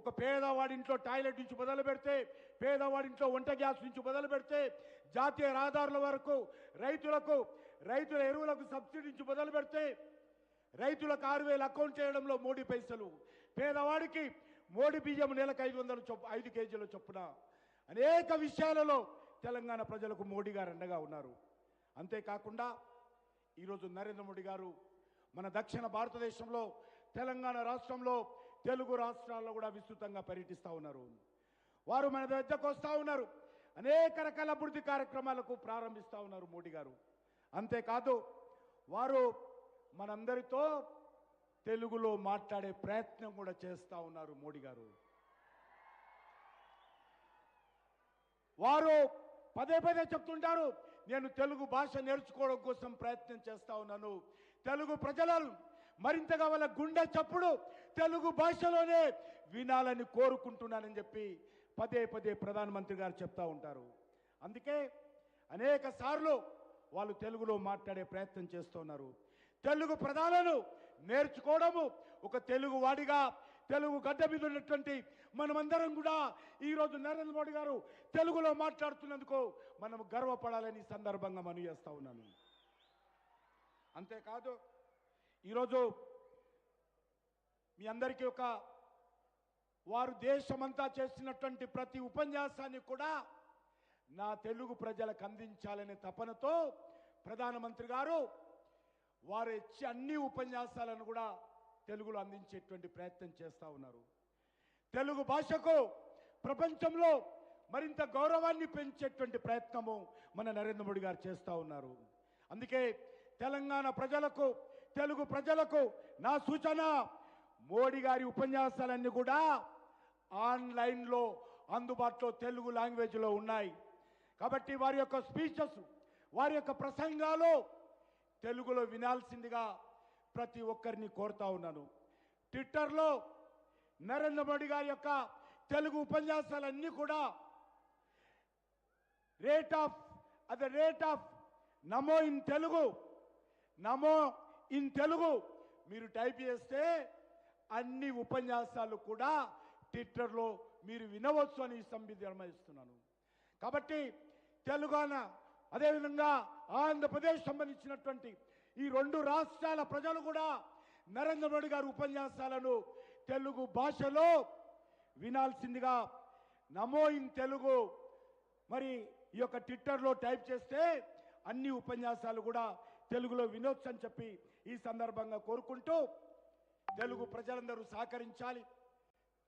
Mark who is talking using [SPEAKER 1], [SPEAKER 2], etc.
[SPEAKER 1] ఒక పేదవాడింట్లో టాయిలెట్ నుంచి మొదలు పెడితే పేదవాడింట్లో వంట గ్యాస్ నుంచి మొదలు పెడితే జాతీయ రహదారుల వరకు రైతులకు రైతుల ఎరువులకు సబ్సిడీ నుంచి మొదలు పెడితే రైతులకు ఆరు వేలు అకౌంట్ చేయడంలో మోడీ పైసలు. పేదవాడికి మోడీ బియ్యం నెలకు ఐదు వందలు చొప్పు ఐదు కేజీల చొప్పున. అనేక విషయాలలో తెలంగాణ ప్రజలకు మోడీ గారు అండగా ఉన్నారు. అంతేకాకుండా ఈరోజు నరేంద్ర మోడీ గారు మన దక్షిణ భారతదేశంలో తెలంగాణ రాష్ట్రంలో తెలుగు రాష్ట్రాల్లో కూడా విస్తృతంగా పర్యటిస్తూ ఉన్నారు. వారు మన దగ్గరకు వస్తూ ఉన్నారు. అనేక రకాల అభివృద్ధి కార్యక్రమాలకు ప్రారంభిస్తూ ఉన్నారు మోడీ గారు. అంతేకాదు వారు మనందరితో తెలుగులో మాట్లాడే ప్రయత్నం కూడా చేస్తూ ఉన్నారు మోడీ గారు. వారు పదే పదే చెప్తుంటారు నేను తెలుగు భాష నేర్చుకోవడం కోసం ప్రయత్నం చేస్తూ ఉన్నాను. తెలుగు ప్రజలను మరింతగా వాళ్ళ గుండె చప్పుడు తెలుగు భాషలోనే వినాలని కోరుకుంటున్నానని చెప్పి పదే పదే ప్రధానమంత్రి గారు చెప్తా ఉంటారు. అందుకే అనేక సార్లు వాళ్ళు తెలుగులో మాట్లాడే ప్రయత్నం చేస్తున్నారు తెలుగు ప్రధానాలు నేర్చుకోవడము ఒక తెలుగు వాడిగా తెలుగు గడ్డ మీద ఉన్నటువంటి మనమందరం కూడా ఈరోజు నరేంద్ర మోడీ గారు తెలుగులో మాట్లాడుతున్నందుకు మనం గర్వపడాలని సందర్భంగా మనం చేస్తూ ఉన్నాను. అంతేకాదు ఈరోజు మీ అందరికీ ఒక వారు దేశమంతా చేసినటువంటి ప్రతి ఉపన్యాసాన్ని కూడా నా తెలుగు ప్రజలకు అందించాలనే తపనతో ప్రధానమంత్రి గారు వారు ఇచ్చే అన్ని ఉపన్యాసాలను కూడా తెలుగులో అందించేటువంటి ప్రయత్నం చేస్తూ ఉన్నారు. తెలుగు భాషకు ప్రపంచంలో మరింత గౌరవాన్ని పెంచేటువంటి ప్రయత్నము మన నరేంద్ర మోడీ గారు చేస్తూ ఉన్నారు. అందుకే తెలంగాణ ప్రజలకు తెలుగు ప్రజలకు నా సూచన మోడీ గారి ఉపన్యాసాలన్నీ కూడా ఆన్లైన్లో అందుబాటులో తెలుగు లాంగ్వేజ్లో ఉన్నాయి. కాబట్టి వారి యొక్క స్పీచెస్ వారి యొక్క ప్రసంగాలు తెలుగులో వినాల్సిందిగా ప్రతి ఒక్కరిని కోరుతా ఉన్నాను. ట్విట్టర్లో నరేంద్ర మోడీ గారి యొక్క తెలుగు ఉపన్యాసాలన్నీ కూడా rate of at the rate of Namo in Telugu Namo in Telugu మీరు టైప్ చేస్తే అన్ని ఉపన్యాసాలు కూడా ట్విట్టర్లో మీరు వినవచ్చు అని సంవిధానం కాబట్టి తెలుగాన అదేవిధంగా ఆంధ్రప్రదేశ్ సంబంధించినటువంటి ఈ రెండు రాష్ట్రాల ప్రజలు కూడా నరేంద్ర మోడీ గారి ఉపన్యాసాలను తెలుగు భాషలో వినాల్సిందిగా నమో ఇన్ తెలుగు మరి ఈ యొక్క ట్విట్టర్లో టైప్ చేస్తే అన్ని ఉపన్యాసాలు కూడా తెలుగులో వినొచ్చు అని చెప్పి ఈ సందర్భంగా కోరుకుంటూ తెలుగు ప్రజలందరూ సహకరించాలి.